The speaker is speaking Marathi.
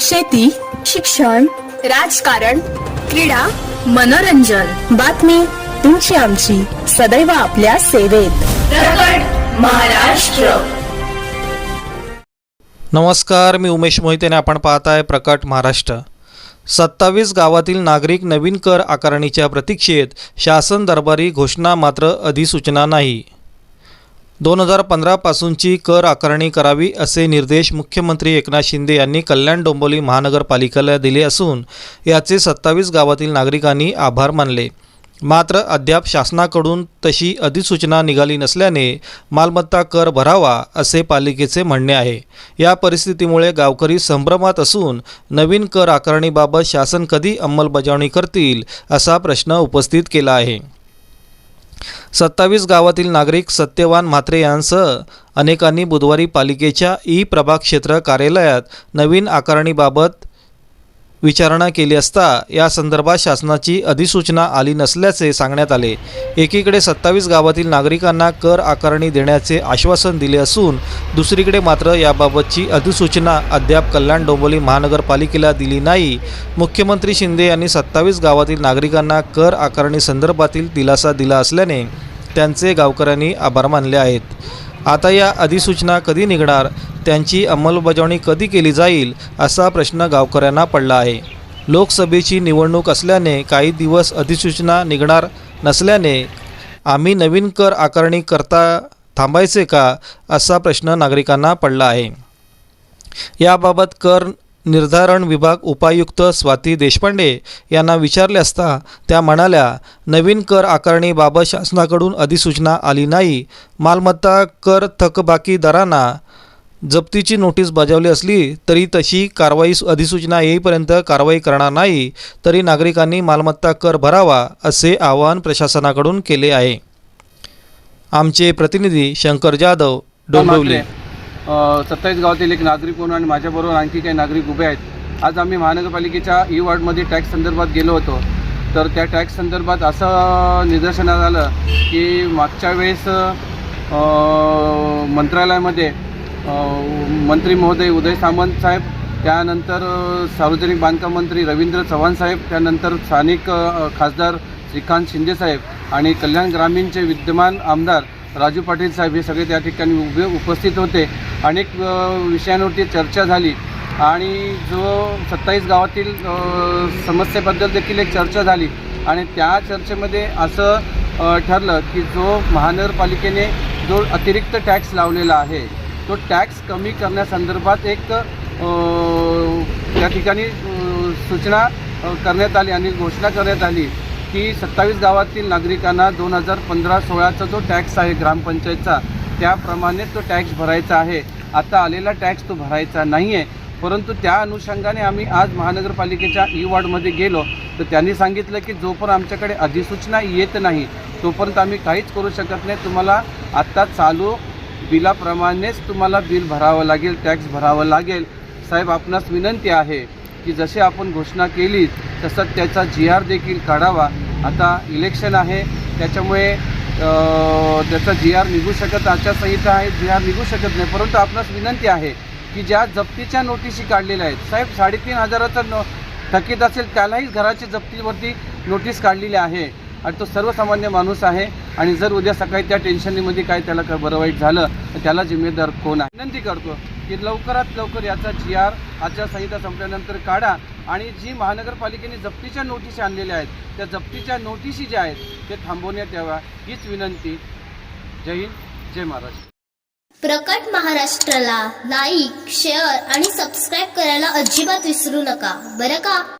शेती शिक्षण राजकारण क्रीडा मनोरंजन. बातमी तुमची आमची. सदैव आपल्या सेवेत. महाराष्ट्र. नमस्कार मी उमेश मोहिते आणि आपण पाहत आहे प्रकट महाराष्ट्र. सत्तावीस गावातील नागरिक नवीन कर आकारणीच्या प्रतीक्षेत शासन दरबारी घोषणा मात्र अधिसूचना नाही. दोन हजार पंधरापासूनची कर आकारणी करावी असे निर्देश मुख्यमंत्री एकनाथ शिंदे यांनी कल्याण डोंबिवली महानगरपालिकेला दिले असून याचे सत्तावीस गावातील नागरिकांनी आभार मानले. मात्र अद्याप शासनाकडून तशी अधिसूचना निघाली नसल्याने मालमत्ता कर भरावा असे पालिकेचे म्हणणे आहे. या परिस्थितीमुळे गावकरी संभ्रमात असून नवीन कर आकारणीबाबत शासन कधी अंमलबजावणी करतील असा प्रश्न उपस्थित केला आहे. सत्तावीस गावातील नागरिक सत्यवान म्हात्रे यांसह अनेकांनी बुधवारी पालिकेच्या ई प्रभाग क्षेत्र कार्यालयात नवीन आकारणीबाबत विचारणा केली असता या संदर्भात शासनाची अधिसूचना आली नसल्याचे सांगण्यात आले. एकीकडे सत्तावीस गावातील नागरिकांना कर आकारणी देण्याचे आश्वासन दिले असून दुसरीकडे मात्र याबाबतची अधिसूचना अद्याप कल्याण डोंबिवली महानगरपालिकेला दिली नाही. मुख्यमंत्री शिंदे यांनी सत्तावीस गावातील नागरिकांना कर आकारणी संदर्भातील दिलासा दिला असल्याने त्यांचे गावकऱ्यांनी आभार मानले आहेत. आता या अधिसूचना कधी निघणार? त्यांची अंमलबजावणी कधी केली जाईल? असा प्रश्न गावकऱ्यांना पडला आहे. लोकसभेची निवडणूक असल्याने काही दिवस अधिसूचना निघणार नसल्याने आम्ही नवीन कर आकारणी करता थांबायचे का? असा प्रश्न नागरिकांना पडला आहे. याबाबत कर निर्धारण विभाग उपायुक्त स्वाती देशपांडे यांना विचारले असता त्या म्हणाल्या नवीन कर आकारणीबाबत शासनाकडून अधिसूचना आली नाही. मालमत्ता कर थकबाकीदारांना जप्तीची नोटीस बजावली असली तरी तशी कारवाई अधिसूचना येईपर्यंत कारवाई करणार नाही तरी नागरिकांनी मालमत्ता कर भरावा असे आवाहन प्रशासनाकडून केले आहे. आमचे प्रतिनिधी शंकर जाधव डोंबिवली. सत्तावीस गावातील एक नागरिक म्हणून आणि माझ्याबरोबर आणखी काही नागरिक उभे आहेत. आज आम्ही महानगरपालिकेच्या ई वॉर्डमध्ये टॅक्स संदर्भात गेलो होतो. तर त्या टॅक्स संदर्भात असं निदर्शनात आलं की मागच्या वेळेस मंत्रालयामध्ये मंत्री महोदय उदय सामंत साहेब त्यानंतर सार्वजनिक बांधकाम मंत्री रवींद्र चव्हाण साहेब त्यानंतर स्थानिक खासदार श्रीकांत शिंदे साहेब आणि कल्याण ग्रामीणचे विद्यमान आमदार राजू पाटील साहेब हे सगळे त्या ठिकाणी उभे उपस्थित होते. अनेक विषयांवरती चर्चा झाली. आणि जो सत्तावीस गावातील समस्येबद्दल देखील एक चर्चा झाली. आणि त्या चर्चेमध्ये असं ठरलं की जो महानगरपालिकेने जो अतिरिक्त टॅक्स लावलेला आहे तो टॅक्स कमी करण्यासंदर्भात एक त्या ठिकाणी सूचना करण्यात आली आणि घोषणा करण्यात आली. की सत्तावीस गावातील नागरिकांना दोन हजार पंधरा सोळाचा जो टॅक्स आहे ग्रामपंचायतचा त्याप्रमाणे तो टॅक्स भरायचा आहे. आता आलेला टॅक्स तो भरायचा नाही आहे परंतु त्या अनुषंगाने आम्ही आज महानगरपालिकेच्या ई वॉर्डमध्ये गेलो. तर त्यांनी सांगितलं की जोपर्यंत आमच्याकडे अधिसूचना येत नाही तोपर्यंत आम्ही काहीच करू शकत नाही. तुम्हाला आत्ता चालू बिलाप्रमाणेच तुम्हाला बिल भरावं लागेल टॅक्स भरावं लागेल. साहेब आपणास विनंती आहे. की जसे आपण घोषणा केली तसं त्याचा जी आर देखील काढावा. आता इलेक्शन आहे त्याच्यामुळे त्याचा जी आर निघू शकत आचारसंहिता आहे जी आर निघू शकत नाही. परंतु आपणास विनंती आहे की ज्या जप्तीच्या नोटिशी काढलेल्या आहेत साहेब साडेतीन हजाराचा नो थकीत असेल त्यालाही घराची जप्तीवरती नोटीस काढलेली आहे. आणि तो सर्वसामान्य माणूस आहे आणि जर उद्या सकाळी त्या टेन्शनमध्ये काय त्याला क- बरं वाईट झालं तर त्याला जिम्मेदार कोण आहे? विनंती करतो. की लवकरात लवकर याचा जी आर आचारसंहिता संपल्यानंतर काढा. आणि जी महानगरपालिकेने जप्तीच्या नोटीस आणलेल्या आहेत त्या जप्तीच्या नोटीसी ज्या आहेत ते थांबवण्यात याव्या हीच विनंती. जय हिंद जय महाराष्ट्र. प्रकट महाराष्ट्राला लाईक शेअर आणि सबस्क्राईब करायला अजिबात विसरू नका. बरं का?